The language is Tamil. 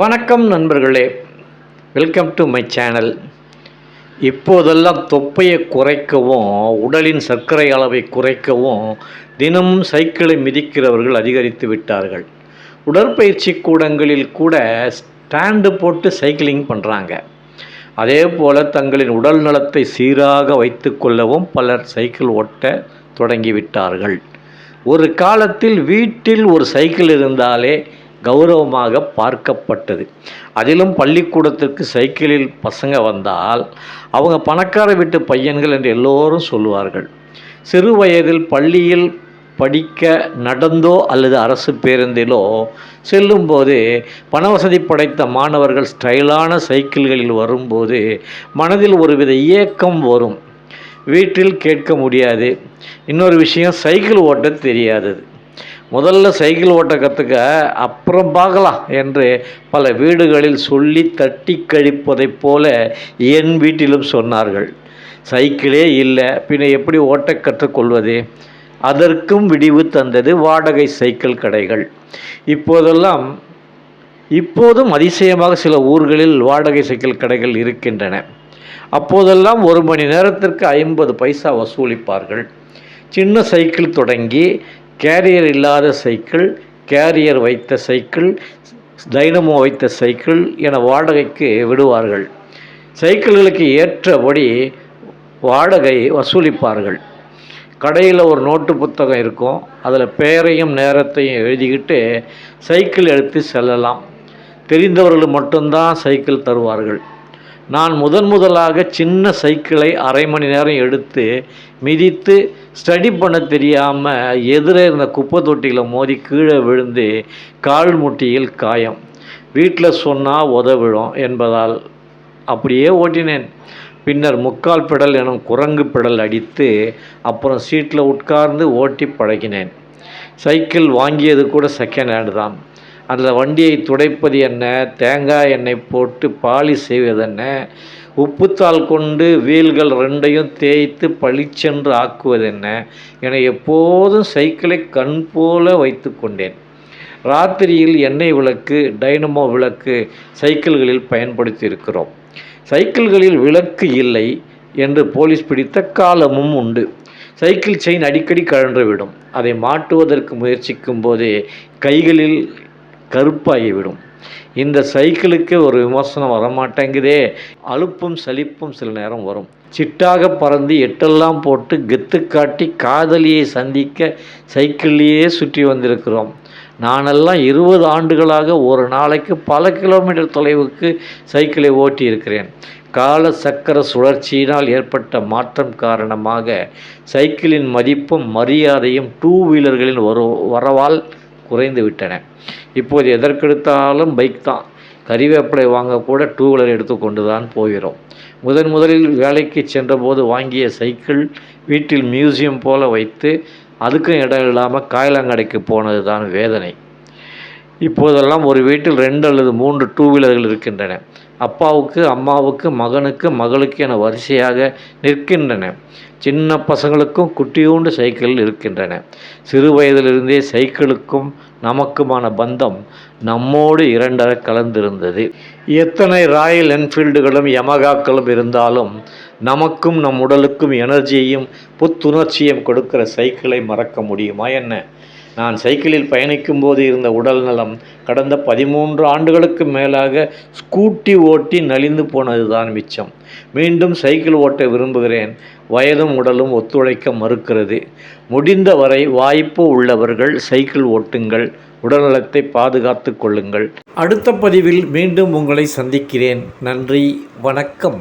வணக்கம் நண்பர்களே. வெல்கம் டு மை சேனல் இப்போதெல்லாம் தொப்பையை குறைக்கவும் உடலின் சர்க்கரை அளவை குறைக்கவும் தினமும் சைக்கிளை மிதிக்கிறவர்கள் அதிகரித்து விட்டார்கள். உடற்பயிற்சி கூடங்களில் கூட ஸ்டாண்டு போட்டு சைக்கிளிங் பண்ணுறாங்க அதே போல் தங்களின் உடல் நலத்தை சீராக வைத்து கொள்ளவும் பலர் சைக்கிள் ஓட்ட தொடங்கிவிட்டார்கள் ஒரு காலத்தில் வீட்டில் ஒரு சைக்கிள் இருந்தாலே கௌரவமாக பார்க்கப்பட்டது. அதிலும் பள்ளிக்கூடத்திற்கு சைக்கிளில் பசங்க வந்தால் அவங்க பணக்கார வீட்டு பையன்கள் என்று எல்லோரும் சொல்லுவார்கள். சிறு வயதில் பள்ளியில் படிக்க நடந்தோ அல்லது அரசு பேருந்திலோ செல்லும்போது பணவசதி படைத்த மாணவர்கள் ஸ்டைலான சைக்கிள்களில் வரும்போது மனதில் ஒருவித இயக்கம் வரும். வீட்டில் கேட்க முடியாது. இன்னொரு விஷயம் சைக்கிள் ஓட்ட தெரியாதது. முதல்ல சைக்கிள் ஓட்ட கற்றுக்க அப்புறம் பார்க்கலாம் என்று பல வீடுகளில் சொல்லி தட்டி கழிப்பதைப் போல என் வீட்டிலும் சொன்னார்கள். சைக்கிளே இல்லை பின்ன எப்படி ஓட்ட கற்றுக்கொள்வது அதற்கும் விடிவு தந்தது வாடகை சைக்கிள் கடைகள். இப்போதெல்லாம் இப்போதும் அதிசயமாக சில ஊர்களில் வாடகை சைக்கிள் கடைகள் இருக்கின்றன. அப்போதெல்லாம் ஒரு மணி நேரத்திற்கு ஐம்பது பைசா வசூலிப்பார்கள். சின்ன சைக்கிள் தொடங்கி கேரியர் இல்லாத சைக்கிள் கேரியர் வைத்த சைக்கிள் டைனமோ வைத்த சைக்கிள் என வாடகைக்கு விடுவார்கள். சைக்கிள்களுக்கு ஏற்றபடி வாடகை வசூலிப்பார்கள். கடையில் ஒரு நோட்டு புத்தகம் இருக்கும். அதில் பெயரையும் நேரத்தையும் எழுதிக்கிட்டு சைக்கிள் எடுத்து செல்லலாம். தெரிந்தவர்கள் மட்டும்தான் சைக்கிள் தருவார்கள். நான் முதன் முதலாக சின்ன சைக்கிளை அரை மணி நேரம் எடுத்து மிதித்து ஸ்டடி பண்ண தெரியாமல் எதிரே இருந்த குப்பை தொட்டியில் மோதி கீழே விழுந்து கால் முட்டியில் காயம். வீட்டில் சொன்னால் உதவிடும் என்பதால் அப்படியே ஓட்டினேன். பின்னர் முக்கால் பெடல் எனும் குரங்கு பெடல் அடித்து அப்புறம் சீட்டில் உட்கார்ந்து ஓட்டி பழகினேன். சைக்கிள் வாங்கியது கூட செகண்ட் ஹேண்டு தான். அந்த வண்டியை துடைப்பது என்ன தேங்காய் எண்ணெய் போட்டு பாலிஷ் செய்வது என்ன உப்புத்தாள் கொண்டு வீல்கள் ரெண்டையும் தேய்த்து பளிச்சென்று ஆக்குவது என்ன என எப்போதும் சைக்கிளை கண் போல வைத்து கொண்டேன். ராத்திரியில் எண்ணெய் விளக்கு டைனமோ விளக்கு சைக்கிள்களில் பயன்படுத்தி இருக்கிறோம் சைக்கிள்களில் விளக்கு இல்லை என்று போலீஸ் பிடித்த காலமும் உண்டு. சைக்கிள் செயின் அடிக்கடி கழன்றுவிடும். அதை மாட்டுவதற்கு முயற்சிக்கும் போதே கைகளில் கருப்பாகிவிடும். இந்த சைக்கிளுக்கு ஒரு விமர்சனம் வரமாட்டேங்குதே. அலுப்பும் சலிப்பும் சில நேரம் வரும். சிட்டாக பறந்து எட்டெல்லாம் போட்டு கெத்து காட்டி காதலியை சந்திக்க சைக்கிள்லேயே சுற்றி வந்திருக்கிறோம். நானெல்லாம் இருபது ஆண்டுகளாக ஒரு நாளைக்கு பல கிலோமீட்டர் தொலைவுக்கு சைக்கிளை ஓட்டி இருக்கிறேன் கால சக்கர சுழற்சியினால் ஏற்பட்ட மாற்றம் காரணமாக சைக்கிளின் மதிப்பும் மரியாதையும் டூ வீலர்களின் வரு வரவால் குறைந்து விட்டன. இப்போது எதற்கெடுத்தாலும் பைக் தான். கறிவேப்பிலை வாங்க கூட டூ வீலர் எடுத்துக்கொண்டு தான் போகிறோம். முதன் முதலில் வேலைக்கு சென்றபோது வாங்கிய சைக்கிள் வீட்டில் மியூசியம் போல வைத்து அதுக்கும் இடம் இல்லாமல் காயலாங்கடைக்கு போனது தான் வேதனை. இப்போதெல்லாம் ஒரு வீட்டில் ரெண்டு அல்லது மூன்று டூ வீலர்கள் இருக்கின்றன. அப்பாவுக்கு அம்மாவுக்கு மகனுக்கு மகளுக்கு என வரிசையாக நிற்கின்றன. சின்ன பசங்களுக்கும் குட்டியூண்டு சைக்கிள் இருக்கின்றன. சிறு வயதிலிருந்தே சைக்கிளுக்கும் நமக்குமான பந்தம் நம்மோடு இரண்டர கலந்திருந்தது. எத்தனை ராயல் என்ஃபீல்டுகளும் யமகாக்களும் இருந்தாலும் நமக்கும் நம் உடலுக்கும் எனர்ஜியையும் புத்துணர்ச்சியும் கொடுக்கிற சைக்கிளை மறக்க முடியுமா என்ன? நான் சைக்கிளில் பயணிக்கும் போது இருந்த உடல் நலம் கடந்த பதிமூன்று ஆண்டுகளுக்கு மேலாக ஸ்கூட்டி ஓட்டி நலிந்து போனது தான் மிச்சம். மீண்டும் சைக்கிள் ஓட்ட விரும்புகிறேன். வயதும் உடலும் ஒத்துழைக்க மறுக்கிறது. முடிந்தவரை வாய்ப்பு உள்ளவர்கள் சைக்கிள் ஓட்டுங்கள். உடல்நலத்தை பாதுகாத்து கொள்ளுங்கள். அடுத்த பதிவில் மீண்டும் உங்களை சந்திக்கிறேன். நன்றி. வணக்கம்.